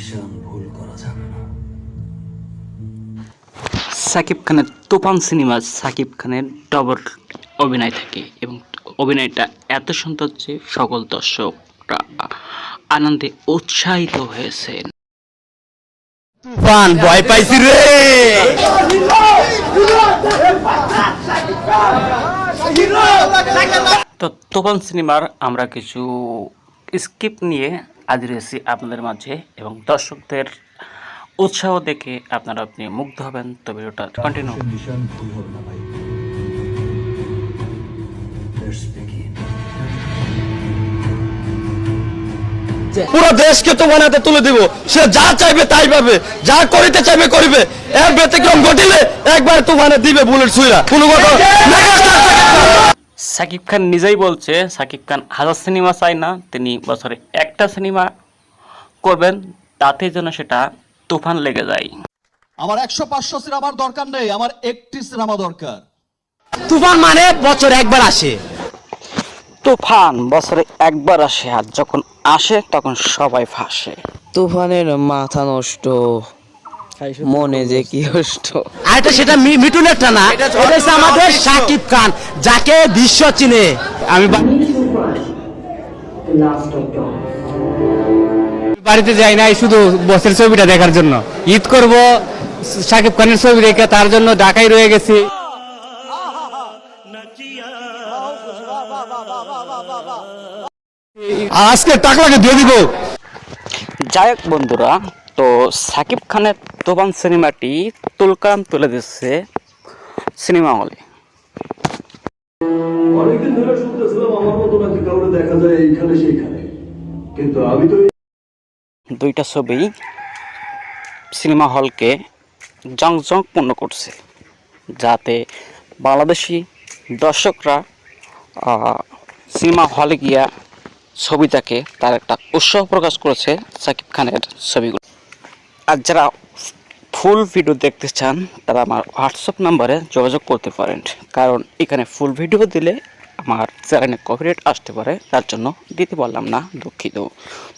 ভীষণ ভুল করা যাবে না। সাকিব খানের তুফান সিনেমা সাকিব খানের ডবল অভিনয় থাকে এবং অভিনয়টা এত সুন্দর যে সকল দর্শকরা আনন্দে উৎসাহিত হয়েছেন পান ভয় পাইছি রে! তো তুফান সিনেমার আমরা কিছু স্কিপ নিয়ে হাজির হয়েছি আপনাদের মাঝে এবং দর্শকদের উৎসাহ দেখে আপনারা আপনি মুগ্ধ হবেন। তো ভিডিওটা কন্টিনিউ ভীষণ ভুল হবে না ভাই পুরো দেশকে তো বানাতে তুলে দিব। সে যা চাইবে তাই পাবে। যা করিতে চাইবে করিবে। এর ব্যতিক্রম ঘটিলে একবার তুফানে দিবে বুলেট ছুঁড়া কোনো কথা সাকিব খান নিজেই বলছে সাকিব খান হাজার সিনেমা চায় না তিনি বছরে একটা সিনেমা করবেন তাতে যেন সেটা তুফান লেগে যায়। আমার একশো পাঁচশো সিনেমার দরকার নেই আমার একটি সিনেমা দরকার। তুফান মানে বছরে একবার আসে। তুফান বছরে একবার আসে আর যখন আসে তখন সবাই ফাঁসে। তুফানের মাথা নষ্ট। মনে যে কি কষ্ট। আর এটা সেটা মি- মিঠুনেরটা না এটা হচ্ছে আমাদের সাকিব খান যাকে বিশ্ব চিনে। আমি বাড়িতে যাই নাই শুধু বসের ছবিটা দেখার জন্য। ঈদ করব সাকিব খানের ছবি রেখে তার জন্য ঢাকায় রয়ে গেছি। আজকে টাকলাকে দিয়ে দিব। যাই হোক বন্ধুরা তো সাকিব খানের তুফান সিনেমাটি তুলকাম তুলে দিচ্ছে সিনেমা হলে। অনেকদিন ধরে শুনতেছিলাম আমার মতো নাকি দেখা যায় এইখানে সেইখানে। কিন্তু আমি তো দুইটা ছবি সিনেমা হলকে জংজংপূর্ণ করছে যাতে বাংলাদেশি দর্শকরা সিনেমা হলে গিয়া ছবিটাকে তার একটা উৎসাহ প্রকাশ করেছে সাকিব খানের ছবিগুলো। আর যারা ফুল ভিডিও দেখতে চান তারা আমার হোয়াটসঅ্যাপ নাম্বারে যোগাযোগ করতে পারেন। কারণ এখানে ফুল ভিডিও দিলে আমার চ্যানেলে কপিরাইট আসতে পারে, তার জন্য দিতে পারলাম না, দুঃখিত।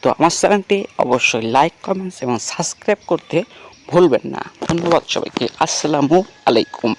তো আমার চ্যানেলটি অবশ্যই লাইক কমেন্টস এবং সাবস্ক্রাইব করতে ভুলবেন না। ধন্যবাদ সবাইকে। আসসালামু আলাইকুম।